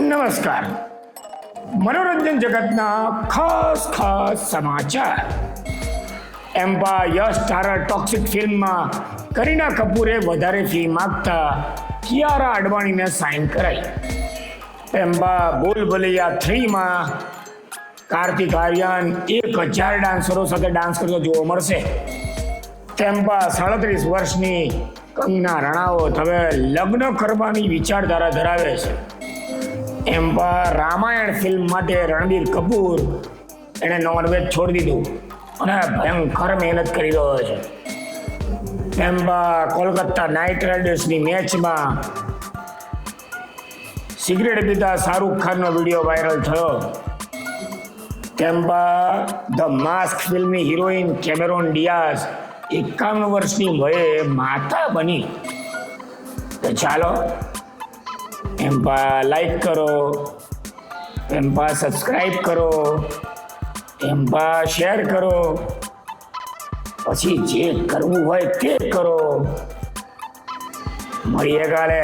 નમસ્કાર. મનોરંજન જગતના ખાસ ખાસ સમાચાર. એમ્પા યશ સ્ટારર ટોક્સિક ફિલ્મમાં કરીના કપૂરે વધારે ફી માગતા કિયારા અડવાણીને સાઇન કરાઈ. એમ્પા બોલ ભલૈયા થ્રીમાં કાર્તિક આર્યન એક હજાર ડાન્સરો સાથે ડાન્સ કરતો જોવા મળશે. ટેમ્પા સાડત્રીસ વર્ષની કંગના રણાવત હવે લગ્ન કરવાની વિચારધારા ધરાવે છે. એમ્પા રામાયણ ફિલ્મ માટે રણબીર કપૂર એણે નોનવેજ છોડી દીધું. અને ભયંકર મહેનત કરી રહ્યો છે. એમ્પા કોલકાતા નાઇટ રાઇડર્સની મેચમાં સિગરેટ પીતા શાહરૂખ ખાનનો વીડિયો વાયરલ થયો. ટેમ્પા ધ માસ્ક ફિલ્મની હિરોઈન કેમેરોન ડિયાઝ એકાવન વર્ષની વયે માતા બની. તો ચાલો પા લાઈક કરો, એમ પા સબસ્ક્રાઈબ કરો, એમ પા શેર કરો. પછી જે કરવું હોય તે કરો. મળીએ કાલે.